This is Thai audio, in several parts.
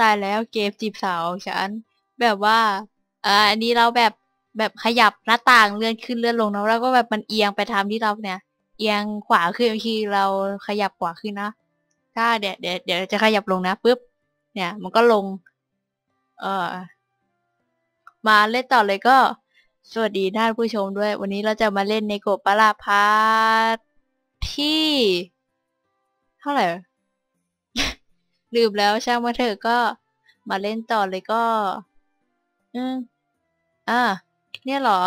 ตายแล้วเกมจีบสาวของฉัน แบบว่าอ่าอันนี้เราแบบแบบขยับหน้าต่างเลื่อนขึ้นเลื่อนลงเนะแล้วก็แบบมันเอียงไปทางที่เราเนี่ย เอียงขวาขึ้นบางทีเราขยับขวาขึ้นนะถ้าเดี๋ยวเดี๋ยวเดี๋ยวจะขยับลงนะปุ๊บเนี่ย มันก็ลง เออมาเล่นต่อเลยก็ สวัสดีท่านผู้ชมด้วย วันนี้เราจะมาเล่นในโกปาราพาร์ทที่ เท่าไหร่ ลืมแล้วช่างมาเถอะก็มาเล่นต่อเลยก็ อืมอ่า เนี่ยเหรอ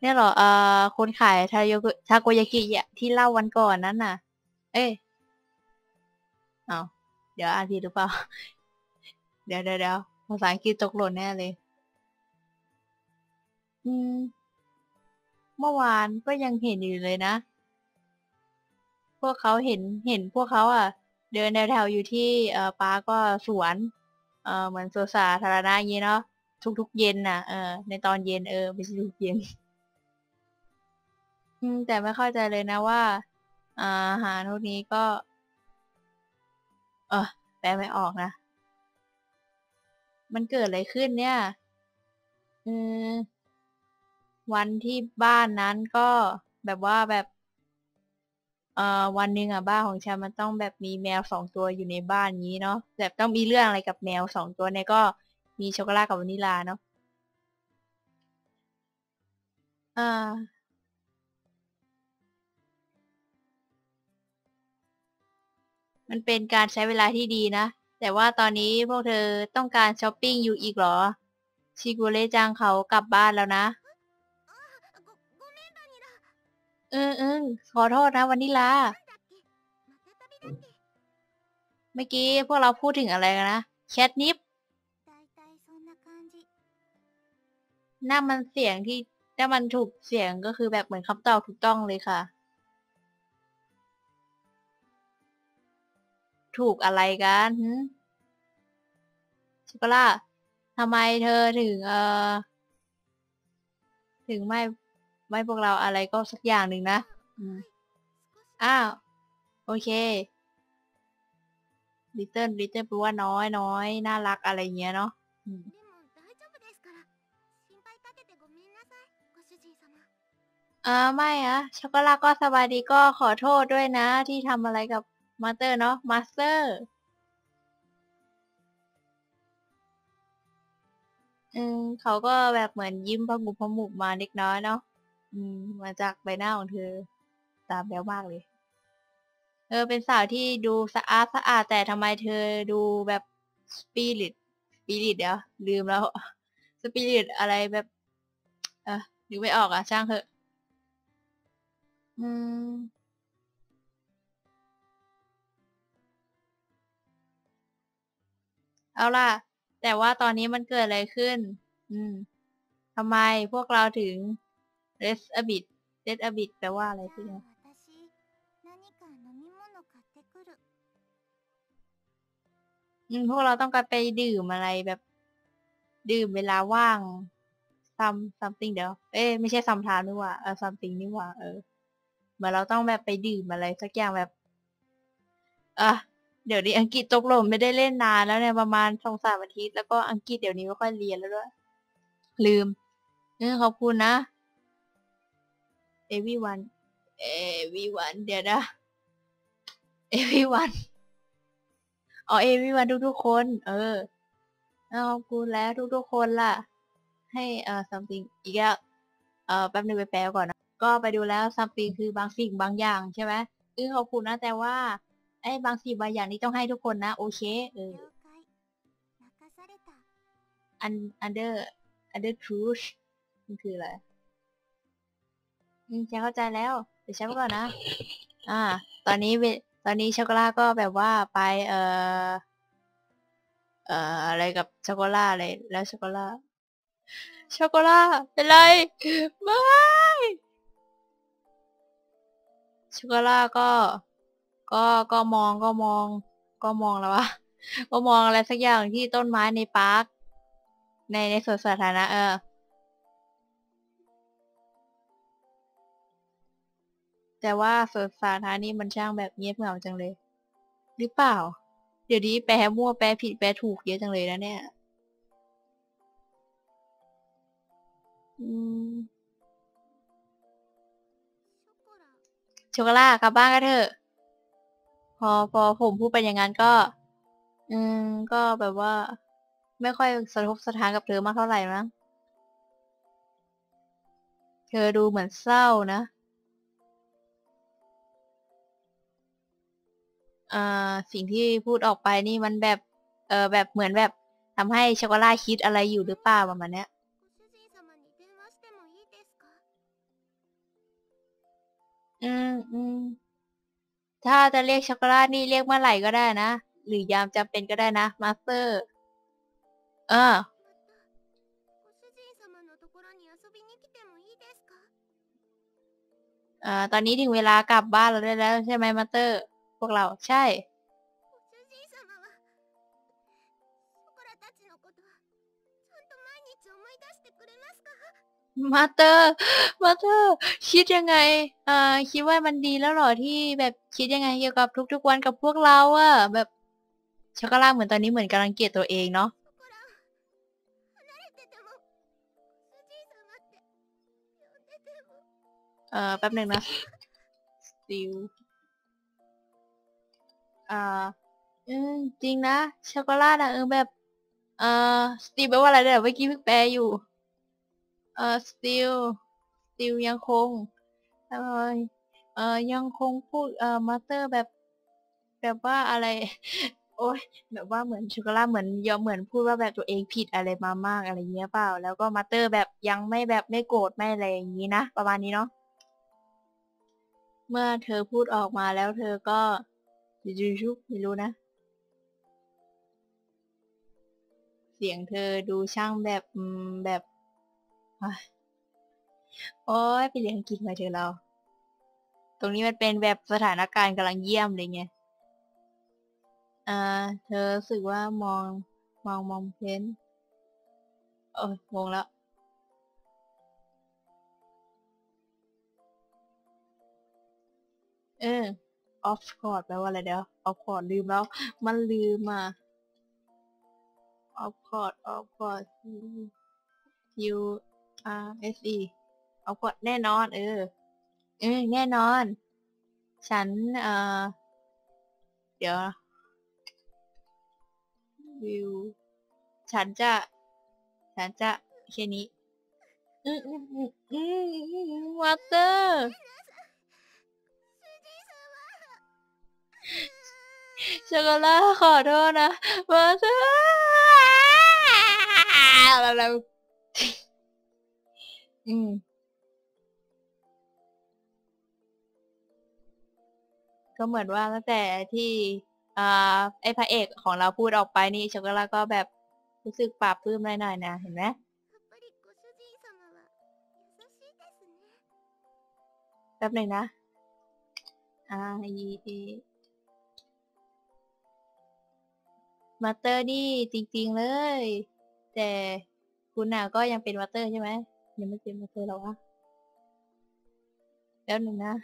เนี่ยเหรออ่าคนขายทาโยกุทาโกยากิอะที่เล่าวันก่อนนั้นน่ะ เอ้ยเอาเดี๋ยวอ่านผิดหรือเปล่า เดี๋ยวเดี๋ยวเดี๋ยวภาษาอังกฤษตกหล่นแน่เลย อืม เมื่อวานก็ยังเห็นอยู่เลยนะ พวกเขาเห็นเห็นพวกเขาอะ เดินแถวๆอยู่ที่เอ่อปาก็สวนเอ่อเหมือนสวนสาธารณะอย่างงี้เนาะทุกๆเย็นน่ะเออในตอนเย็นเออไม่ใช่ทุกเย็น อืม แต่ไม่เข้าใจเลยนะว่าอาหารพวกนี้ก็ เออแปลไม่ออกนะ มันเกิดอะไรขึ้นเนี่ยเออวันที่บ้านนั้นก็แบบว่าแบบ เอ่อวันหนึ่งอะบ้านของฉันมันต้องแบบมีแมวสองตัวอยู่ในบ้านงี้เนาะแบบต้องมีเรื่องอะไรกับแมวสองตัวเนี่ยก็มีช็อกโกแลตกับวานิลลาเนาะอ่า มันเป็นการใช้เวลาที่ดีนะ แต่ว่าตอนนี้พวกเธอต้องการช้อปปิ้งอยู่อีกเหรอ ชิกุเรจังเขากลับบ้านแล้วนะ เออเออขอโทษนะวานิลา เมื่อกี้พวกเราพูดถึงอะไรกันนะแคทนิปน่ามันเสียงที่ถ้ามันถูกเสียงก็คือแบบเหมือนคำตอบถูกต้องเลยค่ะ ถูกอะไรกันชิโกล่าทำไมเธอถึงเออถึงไม่ ไม่พวกเราอะไรก็สักอย่างหนึ่งนะอืมอ้าว โอเค little little แปลว่าน้อยน้อยน่ารักอะไรเงี้ยเนาะอืมอ่าไม่อะช็อกโกแลตก็สบายดีก็ขอโทษด้วยนะ ที่ทำอะไรกับมาสเตอร์เนาะมาสเตอร์อืมเขาก็แบบเหมือนยิ้มพะมุพะมุมาเล็กน้อยเนาะ อืมมาจากใบหน้าของเธอ ตาแบ๊วมากเลย เออ เป็นสาวที่ดูสะอาดสะอาดแต่ทำไมเธอดูแบบสปิริตสปิริตเดี๋ยว ลืมแล้วสปิริตอะไรแบบเออนึกไม่ออกอะ ช่างเถอะ อืม เอาล่ะ แต่ว่าตอนนี้มันเกิดอะไรขึ้น อืมทำไมพวกเราถึง rest a bit rest a bit แปลว่าอะไรพี่เนี่ยอืมพวกเราต้องการไปดื่มอะไรแบบ ดื่มเวลาว่าง some something เดี๋ยวเอ้ยไม่ใช่ some time นี่หว่าเออ something นี่หว่าเออเหมือนเราต้องแบบไปดื่มอะไรสักอย่างแบบอะเดี๋ยวนี้อังกฤษตกหล่นไม่ได้เล่นนานแล้วเนี่ยประมาณสองสามอาทิตย์แล้วก็อังกฤษเดี๋ยวนี้ไม่ค่อยเรียนแล้วด้วยลืมเออขอบคุณนะ everyone everyone เดี๋ยวนะ everyone อ๋อ everyone ทุกๆคน เออเอาขอบคุณแล้วทุกๆคนล่ะ ให้เอ่อ something อีกแล้วเอ่อแป๊บนึงไปแปลก่อนนะ ก็ไปดูแล้ว something คือบางสิ่งบางอย่างใช่ไหมเออขอบคุณนะแต่ว่าไอ้บางสิ่งบางอย่างนี้ต้องให้ทุกคนนะ โอเค เออ un under under truth มันคืออะไร อืมฉันเข้าใจแล้ว เดี๋ยวฉันไปก่อนนะ อ่า ตอนนี้เวตอนนี้ช็อกโกแลตก็แบบว่าไปเอ่อเอ่ออะไรกับช็อกโกแลตอะไรแล้วช็อกโกแลตช็อกโกแลตเป็นไรไม่ช็อกโกแลตก็ ก็ก็มองก็มอง ก็มองแล้ววะก็มองอะไรสักอย่างที่ต้นไม้ในปาร์คในในสวนสาธารณะเออ แต่ว่าเฟิร์สาธานี่มันช่างแบบเงียบเหงาจังเลย หรือเปล่า เดี๋ยวนี้แปลมั่วแปลผิดแปลถูกเยอะจังเลยนะเนี่ยช็อกโกแลตกรับบ้านก็เถอะ พอพอผมพูดไปอย่างนั้นก็ อืม ก็แบบว่า ไม่ค่อยสะทกสะทานกับเธอมากเท่าไหร่มั้งเธอดูเหมือนเศร้านะ เอ่อ สิ่งที่พูดออกไปนี่มันแบบ เออแบบเหมือนแบบทำให้ช็อกโกแลตคิดอะไรอยู่หรือเปล่าประมาณเนี้ย ご主人様に電話してもいいですか อืมอืม ถ้าจะเรียกช็อกโกแลตนี่เรียกเมื่อไหร่ก็ได้นะ หรือยามจำเป็นก็ได้นะ มาสเตอร์ เออ ご主人様のところに遊びに来てもいいですか เอ่อ ตอนนี้ถึงเวลากลับบ้านเราได้แล้วใช่ไหมมาสเตอร์ พวกเราใช่ มาเตอร์ มาเตอร์ คิดยังไง อ่า คิดว่ามันดีแล้วหรอที่แบบคิดยังไงเกี่ยวกับทุกๆวันกับพวกเราอะแบบช็อกโกแลตเหมือนตอนนี้เหมือนกำลังเกลียดตัวเองเนาะเออแป๊บหนึ่งนะ ซิล อ่าอืมจริงนะช็อกโกแลตอะเออแบบเอ่อ still แปลว่าอะไรเนี่ยเมื่อกี้เพิ่งแปลอยู่เอ่อ still still ยังคงเอ่อเอ่อยังคงพูดเอ่อมาสเตอร์แบบ แบบว่าอะไร โอ้ยแบบว่าเหมือนช็อกโกแลตเหมือนยอมเหมือนพูดว่าแบบตัวเองผิดอะไรมามากอะไรเงี้ยเปล่า แล้วก็มาสเตอร์แบบยังไม่แบบไม่โกรธไม่อะไรอย่างนี้นะประมาณนี้เนาะเมื่อเธอพูดออกมาแล้วเธอก็ ยูชุบไม่รู้นะ เสียงเธอดูช่างแบบแบบโอ้ยไปเรียนอังกฤษมาเธอเรา ตรงนี้มันเป็นแบบสถานการณ์กำลังเยี่ยมเลยไงอ่า เธอรู้สึกว่ามองมองมองเพนเอองงแล้วเออ off court แปลว่าอะไรเดี๋ยว off court ลืมแล้ว มันลืมอะ off court off court U R S E off court แน่นอน เออ เออแน่นอน ฉันเอ่อเดี๋ยววิวฉันจะ ฉันจะแค่นี้ อืมอืมอืมอืมวอเตอร์ ช็อกโกแลตขอโทษนะมาเถอะแล้วก็เหมือนว่าตั้งแต่ที่อ่าไอพระเอกของเราพูดออกไปนี่ช็อกโกแลตก็แบบรู้สึกปรับปลื้มหน่อยๆนะเห็นไหมแป๊บหนึ่งนะอ่าอี มาเตอร์นี่จริง ๆเลย แต่คุณน่ะก็ยังเป็นมาเตอร์ใช่ไหมยังไม่เป็นมาเตอร์หรอวะแล้วหนึ่งนะ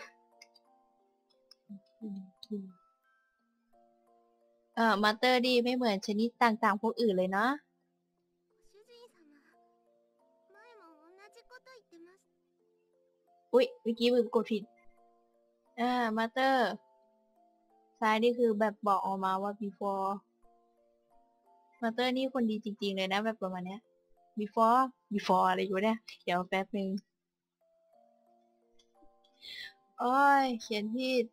เออมาเตอร์ดีไม่เหมือนชนิดต่างๆ พวกอื่นเลยนะอุ้ยวิกกี้มือกดผิดอ่ามาเตอร์ซ้ายนี่คือแบบบอกออกมาว่า before มาเตอร์นี่คนดีจริงๆเลยนะแบบประมาณนี้ย before before อะไรอยู่เนี่ย เดี๋ยวแป๊บหนึ่งโอ้ย เขียนผิด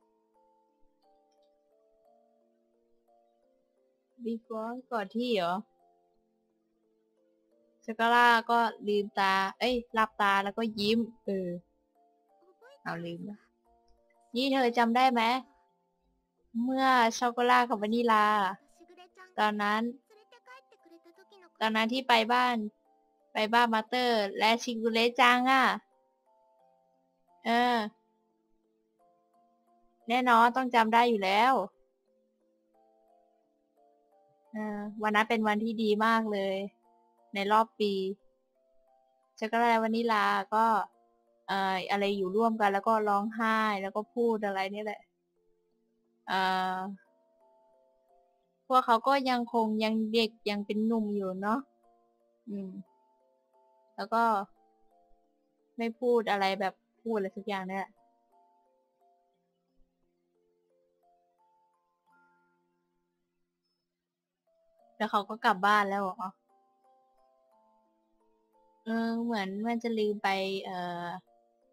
before ก่อนที่เหรอสกาล่าก็ลืมตา เอ้ยหลับตาแล้วก็ยิ้ม เออ เอาลืมนะนี่เธอจำได้ไหม เมื่อช็อกโกแลตกับวานิลา ตอนนั้น ตอนนั้นที่ไปบ้าน ไปบ้านมาเตอร์ และชิกุเรจังอะ เออ แน่นอนต้องจำได้อยู่แล้วออวันนั้นเป็นวันที่ดีมากเลย ในรอบปีช็อกโกแลตวานิลาก็เอ่ออะไรอยู่ร่วมกัน แล้วก็ร้องไห้แล้วก็พูดอะไรนี่แหละเอ่อ วกเขาก็ยังคงยังเด็กยังเป็นหนุ่มอยู่เนาะอืม แล้วก็ไม่พูดอะไรแบบพูดอะไรสักอย่างเนี่ยแหละแล้วเขาก็กลับบ้านแล้วเหรอเออเหมือนมันจะลืมไป เอ่อ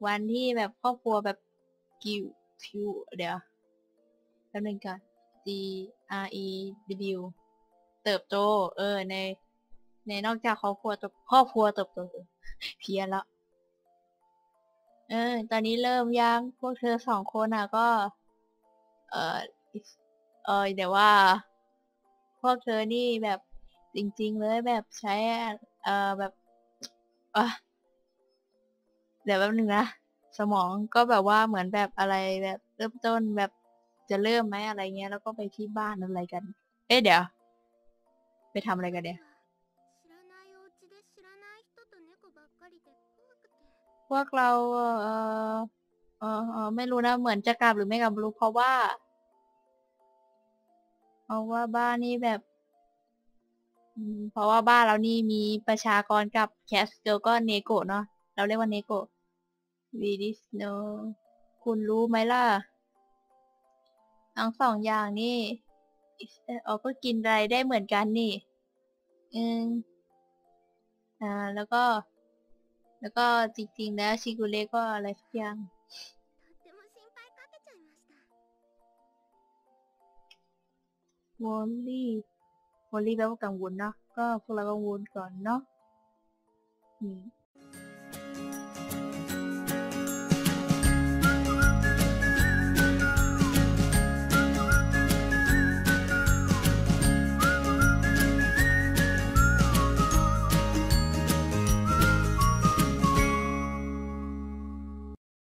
วันที่แบบครอบครัวแบบกิวพิวเดี๋ยวแป๊บนึงก่อน G R E W เติบโต เออ ใน ในนอกจากครอบครัวติบครอบครัวเติบโตเพี้ยนแล้วเออ ตอนนี้เริ่มยังพวกเธอสองคนอะก็ เออเออเดี๋ยวว่า พวกเธอนี่แบบจริง ๆ เลยแบบใช้ เออแบบอะเดี๋ยวแป๊บนึงนะ สมองก็แบบว่าเหมือนแบบอะไรแบบเริ่มต้นแบบ จะเริ่มไหมอะไรเงี้ยแล้วก็ไปที่บ้านอะไรกัน เอ๊ะเดี๋ยว ไปทำอะไรกันเดี๋ยพวกเราเออเออเออไม่รู้นะเหมือนจะกลับหรือไม่กลับรู้เพราะว่า เพราะว่าบ้านนี้แบบเพราะว่าบ้านเรานี่มีประชากรกับแคสเกิลก็เนโกะเนาะเราเรียกว่าเนโกะวีดิสโนคุณรู้ไหมล่ะ ทั้งสองอย่างนี่เอาก็กินอะไรได้เหมือนกันนี่ อืมอ่า แล้วก็ แล้วก็จริงๆ แล้วชิกุเรก็อะไรสักอย่างวอลลี่วอลลี่แปลว่ากังวลเนาะก็พวกเรากังวลก่อนเนาะอืม